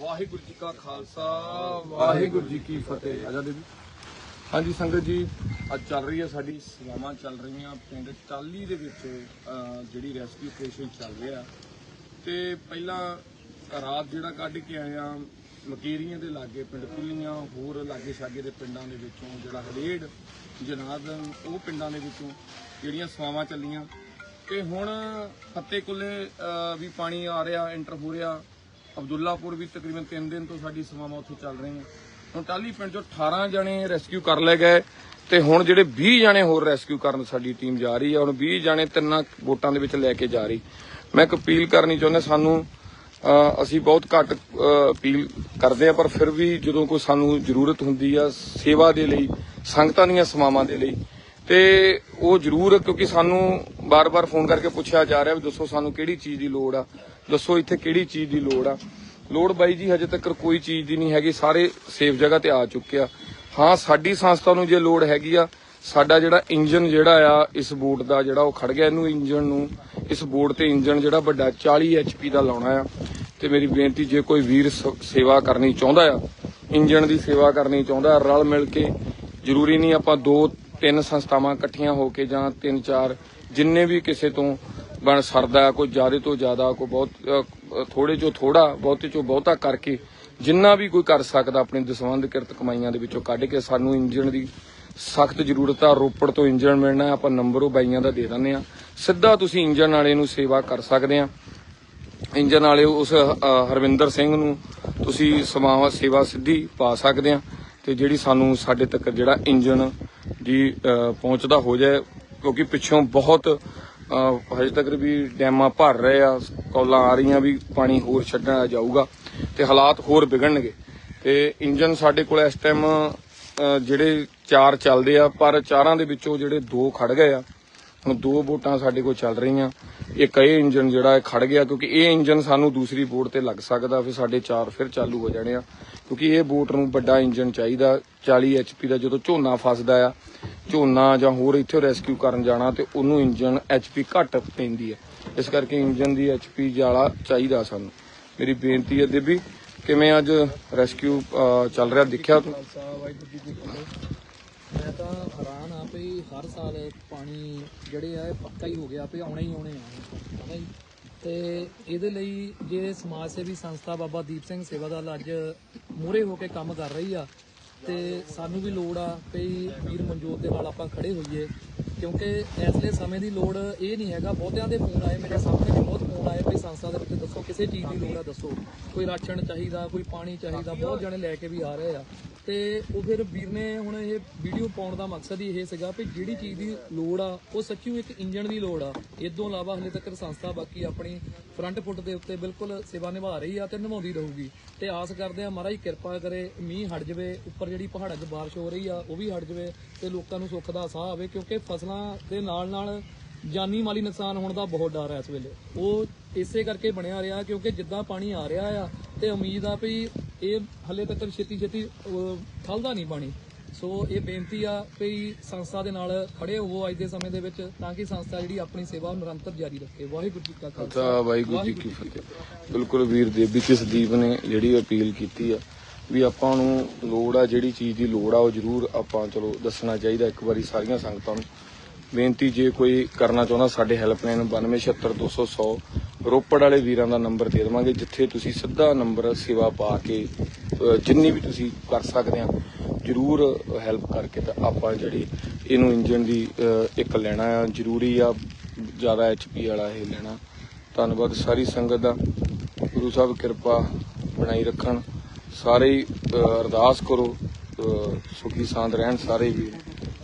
ਵਾਹਿਗੁਰੂ ਜੀ ਕਾ ਖਾਲਸਾ ਵਾਹਿਗੁਰੂ ਜੀ ਕੀ ਫਤਿਹ। ਆਜਾ ਦੇਵੀ। ਹਾਂਜੀ ਸੰਗਤ ਜੀ ਅੱਜ ਚੱਲ ਰਹੀ ਹੈ ਸਾਡੀ ਸੇਵਾਵਾਂ ਚੱਲ ਰਹੀਆਂ। ਪਿੰਡ ਟਾਲੀ ਦੇ ਵਿੱਚ ਜਿਹੜੀ ਰੈਸਕਿਊ ਆਪਰੇਸ਼ਨ ਚੱਲ ਰਿਹਾ। ਤੇ ਪਹਿਲਾਂ ਰਾਤ ਜਿਹੜਾ ਕੱਢ ਕੇ ਆਇਆ ਆ, ਮਕੀਰੀਆਂ ਦੇ ਲਾਗੇ ਪਿੰਡ ਕੁਲੀਆਂ, ਹੋਰ ਲਾਗੇ ਛਾਗੇ ਦੇ ਪਿੰਡਾਂ ਦੇ ਵਿੱਚੋਂ ਜਿਹੜਾ ਹਲੇੜ ਜਨਾਦ ਉਹ ਪਿੰਡਾਂ ਦੇ ਵਿੱਚੋਂ ਜਿਹੜੀਆਂ ਸੇਵਾਵਾਂ ਚੱਲੀਆਂ। ਤੇ ਹੁਣ ਫੱਤੇ ਕੁੱਲੇ ਵੀ ਪਾਣੀ ਆ ਰਿਹਾ ਐਂਟਰ ਹੋ ਰਿਹਾ। ਅਬਦੁੱਲਾਪੁਰ ਵੀ ਤਕਰੀਬਨ 3 ਦਿਨ ਤੋਂ ਸਾਡੀ ਸੇਵਾਵਾਂ ਉੱਥੇ ਚੱਲ ਰਹੀਆਂ। ਹੁਣ ਟਾਲੀ ਪਿੰਡ ਚੋਂ 18 ਜਣੇ ਰੈਸਕਿਊ ਕਰ ਲਏ ਗਏ। ਤੇ ਹੁਣ ਜਿਹੜੇ 20 ਜਣੇ ਹੋਰ ਰੈਸਕਿਊ ਕਰਨ ਸਾਡੀ ਟੀਮ ਜਾ ਰਹੀ ਹੈ ਹੁਣ 20 ਜਣੇ ਤਿੰਨਾਂ ਬੋਟਾਂ ਦੇ ਵਿੱਚ ਲੈ ਕੇ ਜਾ ਰਹੀ। ਮੈਂ ਇੱਕ ਅਪੀਲ ਕਰਨੀ ਚਾਹੁੰਦਾ ਸਾਨੂੰ ਅਸੀਂ ਬਹੁਤ ਘੱਟ ਅਪੀਲ ਕਰਦੇ ਆ ਪਰ ਫਿਰ ਵੀ ਜਦੋਂ ਕੋਈ ਸਾਨੂੰ ਜ਼ਰੂਰਤ ਹੁੰਦੀ ਆ ਸੇਵਾ ਦੇ ਲਈ, ਸੰਗਤਾਂ ਦੀਆਂ ਸੇਵਾਵਾਂ ਦੇ ਲਈ, ਤੇ ਉਹ ਜ਼ਰੂਰ, ਕਿਉਂਕਿ ਸਾਨੂੰ ਬਾਰ-ਬਾਰ ਫੋਨ ਕਰਕੇ ਪੁੱਛਿਆ ਜਾ ਰਿਹਾ ਵੀ ਦੱਸੋ ਸਾਨੂੰ ਕਿਹੜੀ ਚੀਜ਼ ਦੀ ਲੋੜ ਆ, ਦੱਸੋ ਇੱਥੇ ਕਿਹੜੀ ਚੀਜ਼ ਦੀ ਲੋੜ ਆ। ਲੋੜ ਬਾਈ ਜੀ, ਹਜੇ ਤੱਕ ਕੋਈ ਚੀਜ਼ ਦੀ ਨਹੀਂ ਹੈਗੀ, ਸਾਰੇ ਸੇਫ ਜਗ੍ਹਾ ਤੇ ਆ ਚੁੱਕੇ ਆ। ਹਾਂ, ਸਾਡੀ ਸੰਸਥਾ ਨੂੰ ਜੇ ਲੋੜ ਹੈਗੀ ਆ ਸਾਡਾ ਜਿਹੜਾ ਇੰਜਨ ਜਿਹੜਾ ਆ ਇਸ ਬੋਟ ਦਾ ਜਿਹੜਾ ਉਹ ਖੜ ਗਿਆ ਇਹਨੂੰ ਇੰਜਨ ਨੂੰ। ਇਸ ਬੋਟ ਤੇ ਇੰਜਨ ਜਿਹੜਾ ਵੱਡਾ 40 ਐਚਪੀ ਦਾ ਲਾਉਣਾ ਆ। ਤੇ ਮੇਰੀ ਬੇਨਤੀ ਜੇ ਕੋਈ ਵੀਰ ਸੇਵਾ ਕਰਨੀ ਚਾਹੁੰਦਾ ਆ ਇੰਜਨ ਦੀ ਸੇਵਾ ਕਰਨੀ ਚਾਹੁੰਦਾ ਰਲ ਮਿਲ ਕੇ ਜ਼ਰੂਰੀ ਨਹੀਂ ਆਪਾਂ ਦੋ ਤਿੰਨ ਸੰਸਥਾਵਾਂ ਇਕੱਠੀਆਂ ਹੋ ਕੇ ਜਾਂ ਤਿੰਨ ਚਾਰ ਜਿੰਨੇ ਵੀ ਕਿਸੇ ਤੋਂ ਬਣ ਸਰਦਾ ਹੈ, ਕੋਈ ਜ਼ਿਆਦਾ ਤੋਂ ਜ਼ਿਆਦਾ ਕੋਈ ਬਹੁਤ ਥੋੜੇ ਚੋਂ ਥੋੜਾ ਬਹੁਤੇ ਚੋਂ ਬਹੁਤਾ ਕਰਕੇ ਜਿੰਨਾ ਵੀ ਕੋਈ ਕਰ ਸਕਦਾ ਆਪਣੇ ਦਸਵੰਧ ਕਿਰਤ ਕਮਾਈਆਂ ਦੇ ਵਿੱਚੋਂ ਕੱਢ ਕੇ ਸਾਨੂੰ ਇੰਜਣ ਦੀ ਸਖਤ ਜ਼ਰੂਰਤ ਆ, ਰੋਪੜ ਤੋਂ ਇੰਜਣ ਮਿਲਣਾ, ਆਪਾਂ ਨੰਬਰ ਉਹ ਬਾਈਆਂ ਦਾ ਦੇ ਦਿੰਦੇ ਆ ਸਿੱਧਾ ਤੁਸੀਂ ਇੰਜਣ ਵਾਲੇ ਨੂੰ ਸੇਵਾ ਕਰ ਸਕਦੇ ਆ ਇੰਜਨ ਵਾਲੇ ਉਸ ਹਰਵਿੰਦਰ ਸਿੰਘ ਨੂੰ ਤੁਸੀਂ ਸਮਾਵਾ ਸੇਵਾ ਸਿੱਧੀ ਪਾ ਸਕਦੇ ਆ ਤੇ ਜਿਹੜੀ ਸਾਨੂੰ ਸਾਡੇ ਤੱਕ ਜਿਹੜਾ ਇੰਜਨ ਦੀ ਪਹੁੰਚਦਾ ਹੋ ਜਾਏ, ਕਿਉਂਕਿ ਪਿੱਛੋਂ ਬਹੁਤ ਹਜੇ ਤੱਕ ਵੀ ਡੈਮਾਂ ਭਰ ਰਹੇ ਆ, ਕੌਲਾਂ ਆ ਰਹੀਆਂ ਵੀ ਪਾਣੀ ਹੋਰ ਛੱਡਣਾ ਜਾਊਗਾ ਤੇ ਹਾਲਾਤ ਹੋਰ ਵਿਗੜਨਗੇ। ਤੇ ਇੰਜਨ ਸਾਡੇ ਕੋਲ ਇਸ ਟਾਈਮ ਜਿਹੜੇ ਚਾਰ ਚੱਲਦੇ ਆ, ਪਰ ਚਾਰਾਂ ਦੇ ਵਿੱਚੋਂ ਜਿਹੜੇ ਦੋ ਖੜ ਗਏ ਆ, ਹੁਣ ਦੋ ਬੋਟਾਂ ਸਾਡੇ ਕੋਲ ਚੱਲ ਰਹੀਆਂ। ਇੱਕ ਇਹ ਇੰਜਨ ਜਿਹੜਾ ਇਹ ਖੜ ਗਿਆ, ਕਿਉਂਕਿ ਇਹ ਇੰਜਨ ਸਾਨੂੰ ਦੂਸਰੀ ਬੋਟ ਤੇ ਲੱਗ ਸਕਦਾ, ਫਿਰ ਸਾਡੇ ਚਾਰ ਫਿਰ ਚਾਲੂ ਹੋ ਜਾਣੇ ਆ। ਕਿਉਂਕਿ ਇਹ ਬੋਟ ਨੂੰ ਵੱਡਾ ਇੰਜਨ ਚਾਹੀਦਾ 40 ਐਚਪੀ ਦਾ ਜਦੋਂ ਝੋਨਾ ਫਸਦਾ ਆ, ਝੋਨਾ ਜਾਂ ਹੋਰ ਇੱਥੇ ਰੈਸਕਿਊ ਕਰਨ ਜਾਣਾ ਤੇ ਉਹਨੂੰ ਇੰਜਨ ਐਚਪੀ ਘੱਟ ਪੈਂਦੀ ਹੈ ਇਸ ਕਰਕੇ ਇੰਜਨ ਦੀ ਐਚਪੀ ਜ਼ਿਆਦਾ ਚਾਹੀਦਾ ਸਾਨੂੰ। ਮੇਰੀ ਬੇਨਤੀ ਹੈ ਦੇਬੀ ਕਿਵੇਂ ਅੱਜ ਰੈਸਕਿਊ ਚੱਲ ਰਿਹਾ, ਦੇਖਿਆ ਵਾਹਿਗੁਰੂ ਜੀ ਕੀ ਫਤਿਹ। ਮੈਂ ਤਾਂ ਹੈਰਾਨ ਆ ਵੀ ਹਰ ਸਾਲ ਪਾਣੀ ਜਿਹੜੇ ਆ, ਇਹ ਪੱਕਾ ਹੀ ਹੋ ਗਿਆ, ਵੀ ਆਉਣੇ ਹੀ ਆਉਣੇ ਆ। ਹਨਾ ਜੀ? ਤੇ ਇਹਦੇ ਲਈ ਜੇ ਸਮਾਜ ਸੇਵੀ ਸੰਸਥਾ ਬਾਬਾ ਦੀਪ ਸਿੰਘ ਸੇਵਾ ਦਲ ਅੱਜ ਮੂਹਰੇ ਹੋ ਕੇ ਕੰਮ ਕਰ ਰਹੀ ਆ, ਤੇ ਸਾਨੂੰ ਵੀ ਲੋੜ ਆ ਵੀ ਵੀਰ ਮਨਜੋਤ ਦੇ ਨਾਲ ਆਪਾਂ ਖੜੇ ਹੋਈਏ, ਕਿਉਂਕਿ ਇਸ ਲਈ ਸਮੇਂ ਦੀ ਲੋੜ ਇਹ ਨਹੀਂ ਹੈਗਾ, ਬਹੁਤਿਆਂ ਦੇ ਫੋਨ ਆਏ ਮੇਰੇ ਸਾਹਮਣੇ ਬਹੁਤ ਫੋਨ ਆਏ ਵੀ ਸੰਸਥਾ ਦੇ ਵਿੱਚ ਦੱਸੋ, ਕਿਸੇ ਚੀਜ਼ ਦੀ ਲੋੜ ਆ, ਦੱਸੋ। ਕੋਈ ਰਾਸ਼ਨ ਚਾਹੀਦਾ, ਕੋਈ ਪਾਣੀ ਚਾਹੀਦਾ, ਬਹੁਤ ਜਣੇ ਲੈ ਕੇ ਵੀ ਆ ਰਹੇ ਆ। ਤੇ ਉਹ ਫਿਰ ਵੀਰ ਨੇ ਹੁਣ ਇਹ ਵੀਡੀਓ ਪਾਉਣ ਦਾ ਮਕਸਦ ਹੀ ਇਹ ਸੀਗਾ ਵੀ ਜਿਹੜੀ ਚੀਜ਼ ਦੀ ਲੋੜ ਆ, ਉਹ ਸੱਚੀ ਇੱਕ ਇੰਜਣ ਦੀ ਲੋੜ ਆ। ਇਸ ਤੋਂ ਇਲਾਵਾ ਹਲੇ ਤੱਕ ਸੰਸਥਾ ਬਾਕੀ ਆਪਣੀ ਫਰੰਟ ਫੁੱਟ ਦੇ ਉੱਤੇ ਬਿਲਕੁਲ ਸੇਵਾ ਨਿਭਾ ਰਹੀ ਆ ਤੇ ਨਿਭਾਉਂਦੀ ਰਹੂਗੀ। ਤੇ ਆਸ ਕਰਦੇ ਆ ਮਹਾਰਾਜ ਕਿਰਪਾ ਕਰੇ, ਮੀਂਹ ਹਟ ਜਵੇ, ਉੱਪਰ ਜਿਹੜੀ ਪਹਾੜਾਂ 'ਚ ਬਾਰਿਸ਼ ਹੋ ਰਹੀ ਆ, ਉਹ ਵੀ ਹਟ ਜਵੇ ਤੇ ਲੋਕਾਂ ਨੂੰ ਸੁੱਖ ਦਾ ਸਾਹ ਆਵੇ ਕਿਉਂਕਿ ਫਸਲਾਂ ਦੇ ਨਾਲ ਨਾਲ ਜਾਨੀ ਮਾਲੀ ਨੁਕਸਾਨ ਹੋਣ ਦਾ ਬਹੁਤ ਡਰ ਹੈ ਇਸ ਵੇਲੇ। ਉਹ ਇਸੇ ਕਰਕੇ ਬਣਿਆ ਰਿਹਾ ਕਿਉਂਕਿ ਜਿੱਦਾਂ ਪਾਣੀ ਆ ਰਿਹਾ ਆ ਤੇ ਉਮੀਦ ਆ ਵੀ ਇਹ ਹੱਲੇ ਤੱਕ ਛੇਤੀ ਛੇਤੀ ਠੱਲਦਾ ਨਹੀਂ ਪਾਣੀ। ਸੋ ਇਹ ਬੇਨਤੀ ਆ ਵੀ ਸੰਸਥਾ ਦੇ ਨਾਲ ਖੜੇ ਹੋਵੋ ਅੱਜ ਦੇ ਸਮੇਂ ਦੇ ਵਿੱਚ ਤਾਂ ਕਿ ਸੰਸਥਾ ਜਿਹੜੀ ਆਪਣੀ ਸੇਵਾ ਨਿਰੰਤਰ ਜਾਰੀ ਰੱਖੇ। ਵਾਹਿਗੁਰੂ ਜੀ ਕਾ ਖਾਲਸਾ। ਵਾਹਿਗੁਰੂ ਜੀ ਕੀ ਫਤਿਹ। ਬਿਲਕੁਲ ਵੀਰ ਦੇਵੀ ਤੇ ਸਦੀਪ ਨੇ ਜਿਹੜੀ ਅਪੀਲ ਕੀਤੀ ਆ ਵੀ ਆਪਾਂ ਨੂੰ ਲੋੜ ਆ ਜਿਹੜੀ ਚੀਜ਼ ਦੀ ਲੋੜ ਆ ਉਹ ਜ਼ਰੂਰ ਆਪਾਂ ਚਲੋ ਦੱਸਣਾ ਚਾਹੀਦਾ। ਇੱਕ ਵਾਰੀ ਸਾਰੀਆਂ ਸੰਗਤਾਂ ਨੂੰ ਬੇਨਤੀ ਜੇ ਕੋਈ ਕਰਨਾ ਚਾਹੁੰਦਾ ਸਾਡੇ ਹੈਲਪਲਾਈਨ 92762100 ਰੋਪੜ ਵਾਲੇ ਵੀਰਾਂ ਦਾ ਨੰਬਰ ਦੇ ਦੇਵਾਂਗੇ ਜਿੱਥੇ ਤੁਸੀਂ ਸਿੱਧਾ ਨੰਬਰ ਸੇਵਾ ਪਾ ਕੇ ਜਿੰਨੀ ਵੀ ਤੁਸੀਂ ਕਰ ਸਕਦੇ ਆ ਜ਼ਰੂਰ ਹੈਲਪ ਕਰਕੇ ਤਾਂ ਆਪਾਂ ਜਿਹੜੀ ਇਹਨੂੰ ਇੰਜਨ ਦੀ ਇੱਕ ਲੈਣਾ ਆ। ਜ਼ਰੂਰੀ ਆ ਜ਼ਿਆਦਾ ਐਚਪੀ ਵਾਲਾ ਇਹ ਲੈਣਾ। ਧੰਨਵਾਦ ਸਾਰੀ ਸੰਗਤ ਦਾ। ਗੁਰੂ ਸਾਹਿਬ ਕਿਰਪਾ ਬਣਾਈ ਰੱਖਣ। ਸਾਰੇ ਹੀ, ਅਰਦਾਸ ਕਰੋ ਸੁਖੀ ਸਾਂਦ ਰਹਿਣ ਸਾਰੇ ਵੀ